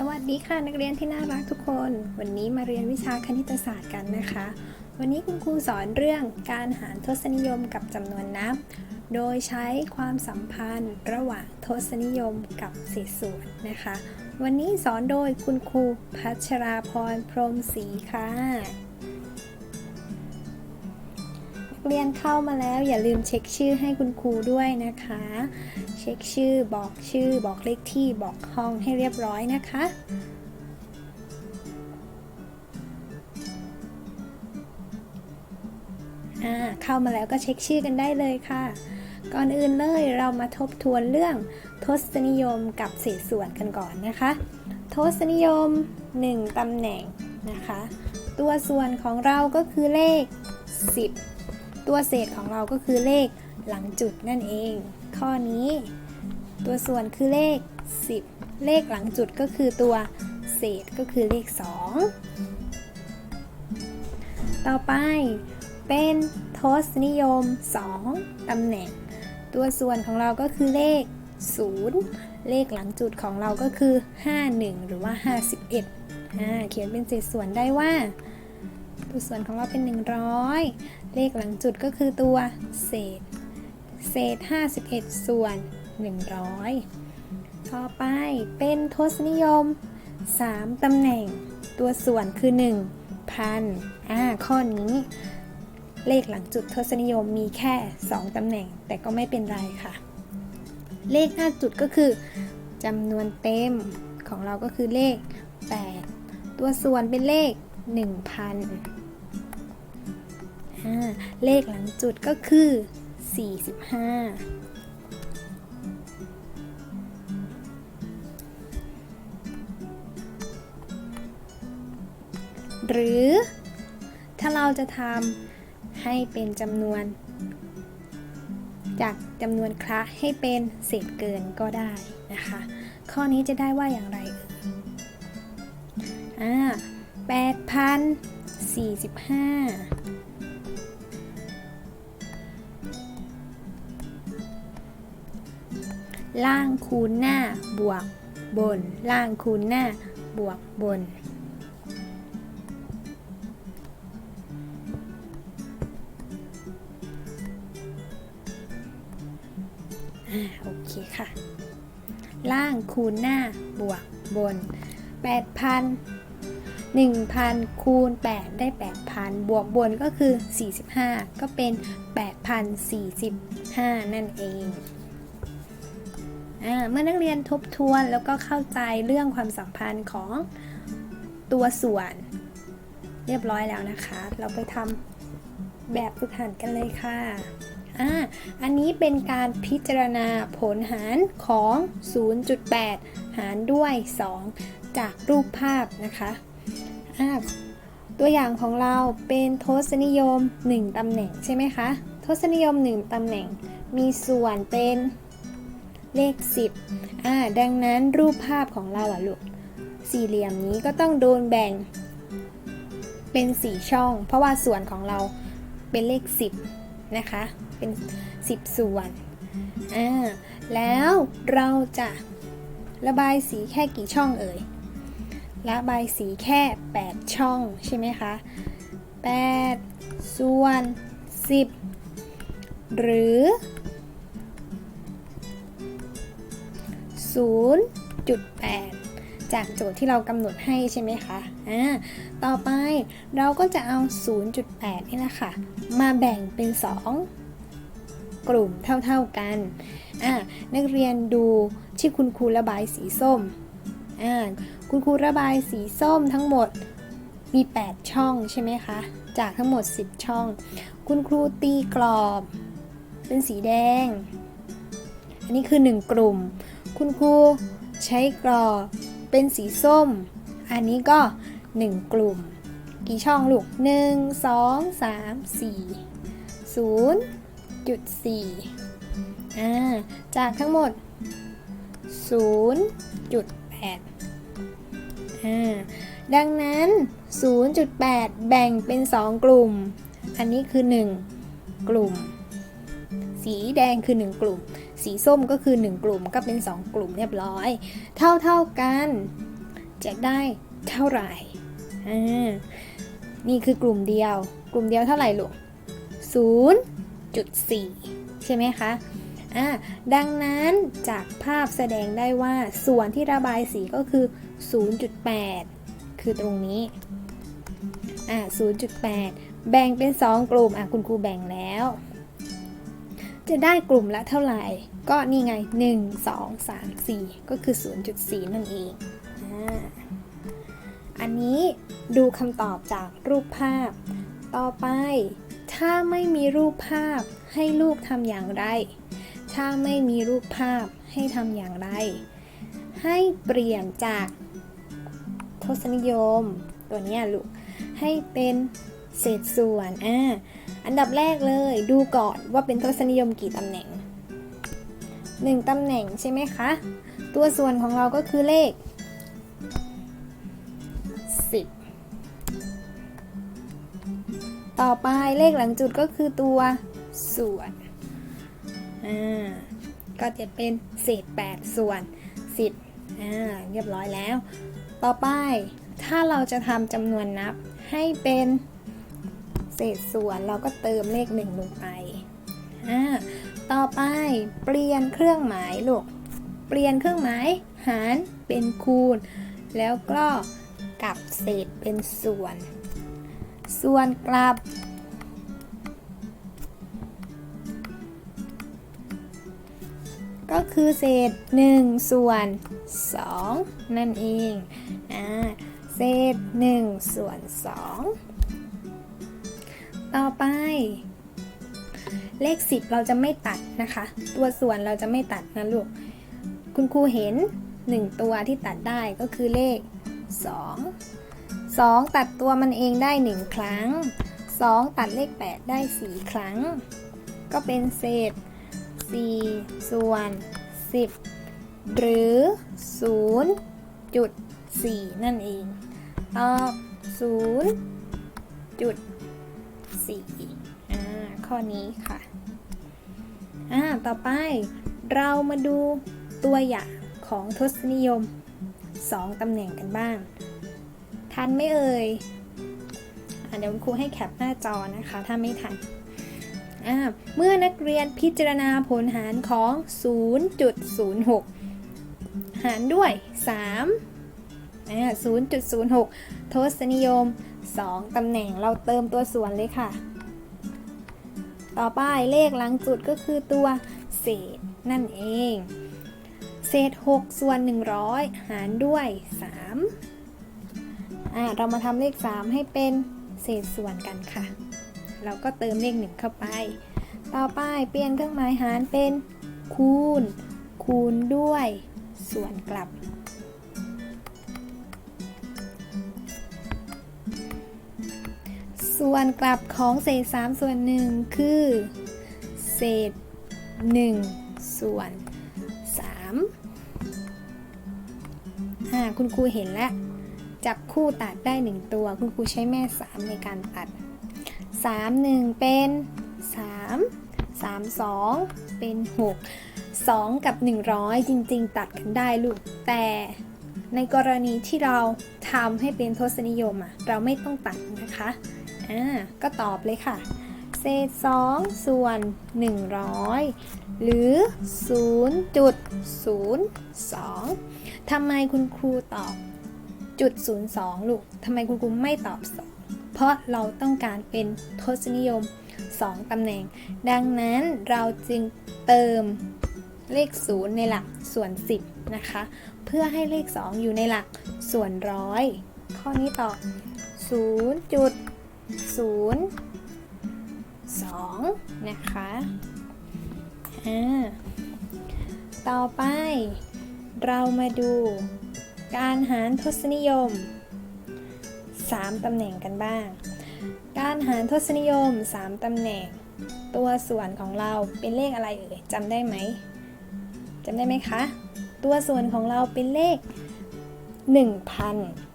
สวัสดีค่ะนักเรียนที่น่ารักทุกคน วันนี้มาเรียนวิชาคณิตศาสตร์กันนะคะ วันนี้คุณครูสอนเรื่องการหารทศนิยมกับจำนวนนับ โดยใช้ความสัมพันธ์ระหว่างทศนิยมกับเศษส่วนนะคะ วันนี้สอนโดยคุณครูพัชราพรพรมศรีค่ะ เรียนเข้ามาแล้ว อย่าลืมเช็คชื่อให้คุณครูด้วยนะคะ เช็คชื่อบอกชื่อบอกเลขที่บอกห้องให้เรียบร้อยนะคะอ่าเข้ามาแล้วก็เช็คชื่อกันได้เลยค่ะ ก่อนอื่นเลยเรามาทบทวนเรื่องทศนิยมกับเศษส่วนกันก่อนนะคะ ทศนิยม 1ตำแหน่งนะคะ ตัวส่วนของเราก็คือเลข 10 ตัวเศษของเราก็คือเลขหลังจุดนั่นเอง ข้อนี้ ตัวส่วนคือเลข 10 เลขหลังจุดก็คือตัวเศษก็คือเลข 2 ต่อไปเป็นทศนิยม 2 ตำแหน่ง ตัวส่วนของเราก็คือเลข 0 เลขหลังจุดของเราก็คือ 51 หรือว่า 51อ่าเขียนเป็นเศษส่วนได้ว่า ตัวส่วนของเราเป็น 100 เลขหลังจุดก็คือตัวเศษ เศษ 51 ส่วน 100 ต่อไปเป็นทศนิยม 3ตำแหน่ง ตัวส่วนคือ 1 พันอ่าข้อนี้ เลขหลังจุดทศนิยมมีแค่ 2ตำแหน่ง แต่ก็ไม่เป็นไรค่ะ เลขหน้าจุดก็คือจำนวนเต็มของเราก็คือเลข 8 ตัวส่วนเป็นเลข 1,000 อ่าเลขหลังจุดก็คือ 45หรือถ้าเราจะทำให้เป็นจำนวน จากจำนวนคละให้เป็นเศษเกินก็ได้นะคะ ข้อนี้จะได้ว่าอย่างไรอ่ยอ่าแปดพันสี่สิบห้า ล่างคูณหน้าบวกบน ล่างคูณหน้าบวกบน โอเคค่ะ ล่างคูณหน้าบวกบน 8,000 1,000 คูณ 8 ได้ 8,000 บวกบนก็คือ 45 ก็เป็น 8,045 นั่นเอง เมื่อนักเรียนทบทวนแล้วก็เข้าใจเรื่องความสัมพันธ์ของตัวส่วน เรียบร้อยแล้วนะคะ เราไปทำแบบฝึกหัดกันเลยค่ะอ่าอันนี้เป็นการพิจารณาผลหารของ 0.8 หารด้วย 2 จากรูปภาพนะคะอ่าตัวอย่างของเราเป็นทศนิยม 1ตำแหน่งใช่ไหมคะ ทศนิยม 1ตำแหน่ง มีส่วนเป็น เลข 10อ่าดังนั้นรูปภาพของเราอะลูกสี่เหลี่ยมนี้ก็ต้องโดนแบ่งเป็น4ช่อง เพราะว่าส่วนของเราเป็นเลข 10 นะคะ เป็น 10 ส่วนอ่าแล้วเราจะระบายสีแค่กี่ช่องเอ่ย ระบายสีแค่ 8 ช่องใช่ไหมคะ 8 ส่วน 10 หรือ 0.8 จากโจทย์ที่เรากำหนดให้ใช่ไหมคะอ่าต่อไปเราก็จะเอา 0.8 นี่แหละค่ะ มาแบ่งเป็น 2 กลุ่มเท่าๆกันอ่านักเรียนดูที่คุณครูระบายสีส้มอ่าคุณครูระบายสีส้มทั้งหมดมี 8 ช่องใช่ไหมคะ จากทั้งหมด 10 ช่อง คุณครูตีกรอบ เป็นสีแดง อันนี้คือ 1 กลุ่ม คุณครูใช้กรอ เป็นสีส้ม อันนี้ก็ 1 กลุ่ม กี่ช่องลูก 1 2 3 4 0จุด4อ่าจากทั้งหมด 0.8อ่าดังนั้น 0.8 แบ่งเป็น 2 กลุ่ม อันนี้คือ 1 กลุ่ม สีแดงคือ 1 กลุ่ม สีส้มก็คือ 1 กลุ่มก็เป็น 2 กลุ่มเรียบร้อย เท่าเท่ากันจะได้เท่าไหร่นี่คือกลุ่มเดียว กลุ่มเดียวเท่าไหร่ลูก0.4 ใช่ไหมคะอ่าดังนั้นจากภาพแสดงได้ว่าส่วนที่ระบายสีก็คือ 0.8 คือตรงนี้อ่า0.8 แบ่งเป็น 2 กลุ่มอะคุณครูแบ่งแล้ว จะได้กลุ่มละเท่าไหร่ ก็นี่ไง 1 2 3 4 ก็คือ 0.4 นั่นเองอันนี้ดูคำตอบจากรูปภาพ ต่อไป ถ้าไม่มีรูปภาพให้ลูกทำอย่างไร ถ้าไม่มีรูปภาพให้ทำอย่างไร ให้เปลี่ยนจากทศนิยม ตัวนี้ลูกให้เป็น เศษส่วนอ่าอันดับแรกเลยดูก่อนว่าเป็นทศนิยมกี่ตำแหน่ง 1ตำแหน่งใช่ไหมคะ ตัวส่วนของเราก็คือเลข 10 ต่อไปเลขหลังจุดก็คือตัวส่วนอ่าก็จะเป็นเศษ 8 ส่วน 10อ่าเรียบร้อยแล้ว ต่อไปถ้าเราจะทำจำนวนนับให้เป็น เศษส่วนเราก็เติมเลขหนึ่งลงไปอ่าต่อไปเปลี่ยนเครื่องหมายลูก เปลี่ยนเครื่องหมายหารเป็นคูณ แล้วก็กลับเศษเป็นส่วน ส่วนกลับ ก็คือเศษ 1 ส่วน 2 นั่นเองอ่าเศษ 1 ส่วน 2 ต่อไป เลข 10 เราจะไม่ตัดนะคะ ตัวส่วนเราจะไม่ตัดนะลูก คุณครูเห็น 1 ตัวที่ตัดได้ก็คือเลข 2 2 ตัดตัวมันเองได้ 1 ครั้ง 2 ตัดเลข 8 ได้ 4 ครั้ง ก็เป็นเศษ 4 ส่วน 10 หรือ 0.4 นั่นเอง ตอบ 0.4 อ่าข้อนี้ค่ะอ่าต่อไปเรามาดูตัวอย่างของทศนิยม 2ตำแหน่งกันบ้าง ทันไม่เอ่ยอเดี๋ยวคุณครูให้แคปหน้าจอนะคะ ถ้าไม่ทันอ่าเมื่อนักเรียนพิจารณาผลหารของ 0.06 หารด้วย 3 0.06 ทศนิยม 2 ตำแหน่งเราเติมตัวส่วนเลยค่ะ ต่อไปเลขหลังจุดก็คือตัวเศษนั่นเอง เศษ 6 ส่วน 100 หารด้วย 3 อ่าเรามาทำเลข 3 ให้เป็นเศษส่วนกันค่ะ เราก็เติมเลขหนึ่งเข้าไป ต่อไปเปลี่ยนเครื่องหมายหารเป็นคูณ คูณด้วยส่วนกลับ ส่วนกลับของเศษ 3 ส่วน 1 คือ เศษ 1 ส่วน 3อ่าคุณครูเห็นแล้ว จับคู่ตัดได้ 1 ตัว คุณครูใช้แม่ 3 ในการตัด 3 1 เป็น 3 3 2 เป็น 6 2 กับ 100 จริง ๆ ตัดกันได้ลูก แต่ในกรณีที่เราทำให้เป็นทศนิยมอะเราไม่ต้องตัดนะคะ อ่าก็ตอบเลยค่ะ เศษ 2 ส่วน 100 หรือ 0.02ทำไมคุณครูตอบจุด02 ลูกทำไมคุณครูไม่ตอบ 2 เพราะเราต้องการเป็นทศนิยม 2ตำแหน่ง ดังนั้นเราจึงเติมเลข 0 ในหลักส่วน 10 นะคะ เพื่อให้เลข 2 อยู่ในหลักส่วนร้อยข้อนี้ตอบ 0 2 นะคะอ่าต่อไป เรามาดูการหารทศนิยม 3 ตำแหน่งกันบ้าง การหารทศนิยม 3 ตำแหน่ง ตัวส่วนของเราเป็นเลขอะไรเอ่ยจำได้ไหมจำได้ไหมคะ ตัวส่วนของเราเป็นเลข 1,000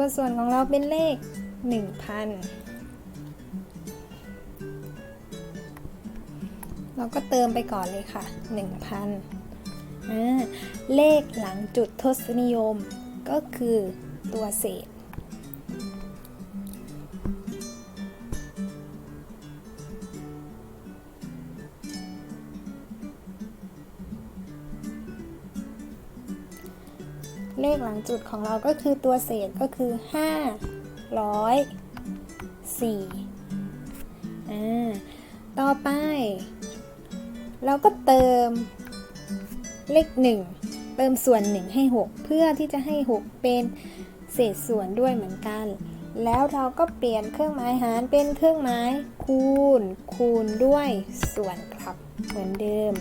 ตัวส่วนของเราเป็นเลข 1,000 เราก็เติมไปก่อนเลยค่ะ 1,000 เลขหลังจุดทศนิยมก็คือตัวเศษ เลขหลังจุดของเราก็คือตัวเศษก็คือ5ร้อยสี่อ่าต่อไป เราก็เติมเลข 1 เติมส่วน 1 ให้ 6 เพื่อที่จะให้ 6 เป็นเศษส่วนด้วยเหมือนกัน แล้วเราก็เปลี่ยนเครื่องหมายหารเป็นเครื่องหมายคูณ คูณด้วยส่วนครับเหมือนเดิม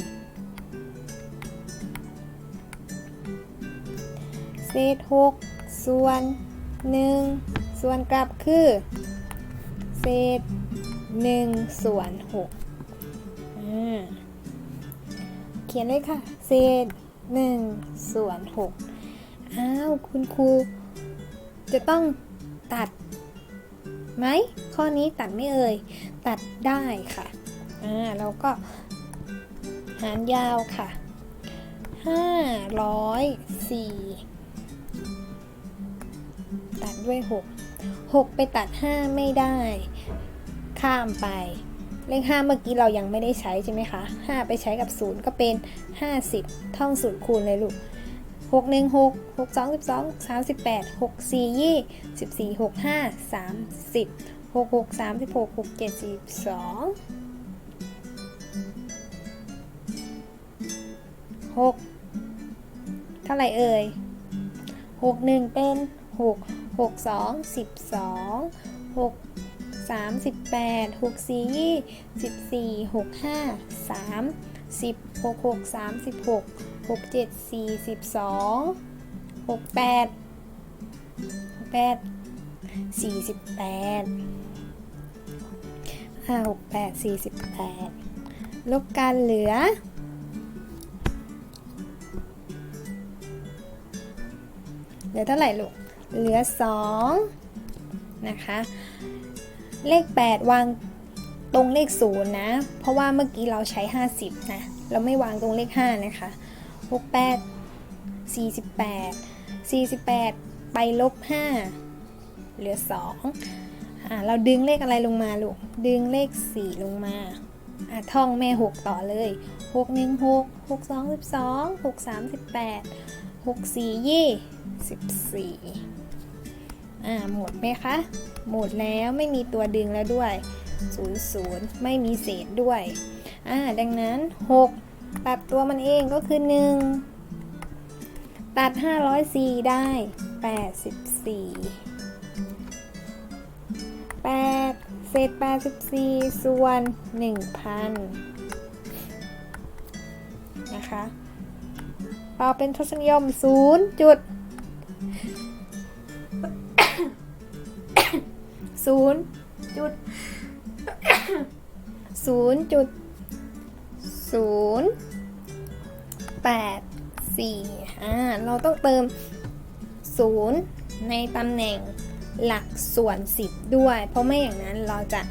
เศษ6ส่วน1ส่วนกลับคือ เศษ1ส่วน6อ่าเขียนเลยค่ะ เศษ1ส่วน6อ้าว คุณครู จะต้องตัดไหม ข้อนี้ตัดไม่เอ่ย ตัดได้ค่ะ อ่าเราก็หารยาวค่ะ 504 ตัดด้วย 6 6 ไปตัด 5 ไม่ได้ ข้ามไป เลข 5 เมื่อกี้เรายังไม่ได้ใช้ใช่ไหมคะ 5 ไปใช้กับ 0 ก็เป็น 50 ท่องสูตรคูณเลยลูก6 1 6 6 2 12 38 6 4 20 14 6 5 30 6 6 36 6 7 42 6เท่าไหร่เอ่ย6 1เป็น6 6 2 12 6 3 8 6 4 14 6 5 3 10 6 6 36 6 7 42 6 8 8 48ห้าหกแปดสี่สิบแปดลบกันเหลือ เหลือเท่าไหร่ลูก เหลือ 2 นะคะ เลข 8 วางตรงเลข 0 นะ เพราะว่าเมื่อกี้เราใช้ 50 นะ เราไม่วางตรงเลข 5 นะคะ 68 48 48 ไปลบ 5 เหลือ 2 อ่า เราดึงเลขอะไรลงมาลูก ดึงเลข 4 ลงมาอ่าท่องแม่ 6 ต่อเลย 6 1 6 6 2 12 6 3 18 6 4 24อ่าหมดไหมคะ หมดแล้วไม่มีตัวดึงแล้วด้วย0 0ไม่มีเศษด้วยอ่าดังนั้น6ตัดตัวมันเองก็คือ 1 ตัด 504 ได้ 84 8 เศษ 84 ส่วน 1,000 นะคะ ต่อเป็นทศนิยม0จุดศูนย์จุดศูนย์จุดศูนย์แปดสี่อ่า เราต้องเติมศูนย์ในตำแหน่งหลักส่วน10ด้วย เพราะไม่อย่างนั้นเราจะ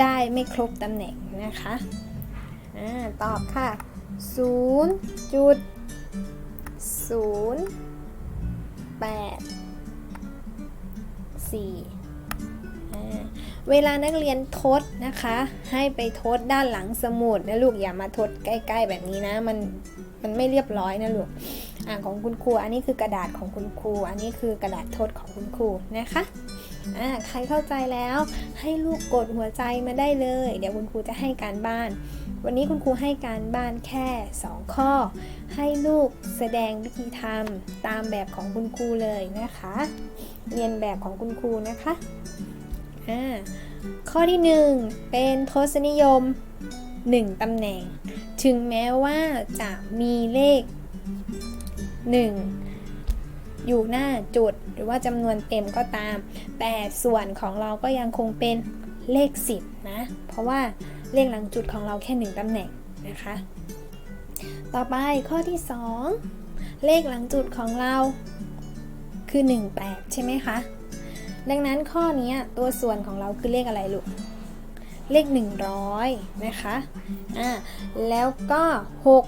ได้ไม่ครบตำแหน่งนะคะ อ่า ตอบค่ะศูนย์จุด ศูนย์แปดสี่เวลานักเรียนทดนะคะ ให้ไปทดด้านหลังสมุดนะลูกอย่ามาทดใกล้ ๆ แบบนี้นะ มันมันไม่เรียบร้อยนะลูกอ่าของคุณครูอันนี้คือกระดาษของคุณครู อันนี้คือกระดาษทดของคุณครูนะคะ อ่าใครเข้าใจแล้วให้ลูกกดหัวใจมาได้เลย เดี๋ยวคุณครูจะให้การบ้าน วันนี้คุณครูให้การบ้านแค่ 2 ข้อ ให้ลูกแสดงวิธีทำตามแบบของคุณครูเลยนะคะ เรียนแบบของคุณครูนะคะอ่าข้อที่ 1 เป็นทศนิยม 1 ตำแหน่ง ถึงแม้ว่าจะมีเลข 1 อยู่หน้าจุดหรือว่าจำนวนเต็มก็ตาม แต่ส่วนของเราก็ยังคงเป็นเลข 10 นะ เพราะว่าเลขหลังจุดของเราแค่ 1ตำแหน่งนะคะ ต่อไปข้อที่ 2 เลขหลังจุดของเราคือ 18 ใช่ไหมคะ ดังนั้นข้อนี้ตัวส่วนของเราคือเลขอะไรลูก เลข 100 นะคะ อ่า แล้วก็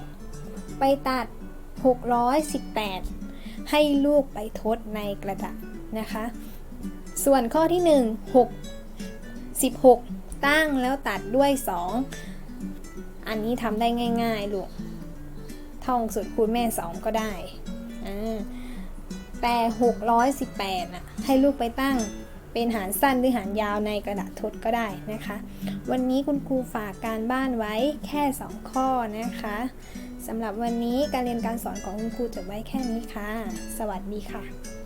6 ไปตัด 618 ให้ลูกไปทดในกระดาษนะคะ ส่วนข้อที่ 1 6 16 ตั้งแล้วตัดด้วย 2 อันนี้ทำได้ง่ายๆลูกท่องสูตรคูณแม่ 2 ก็ได้อ่าแต่ 618น่ะให้ลูกไปตั้งเป็นหารสั้นหรือหารยาวในกระดาษทดก็ได้นะคะ วันนี้คุณครูฝากการบ้านไว้แค่ 2 ข้อนะคะ สำหรับวันนี้การเรียนการสอนของคุณครูจบไว้แค่นี้ค่ะ สวัสดีค่ะ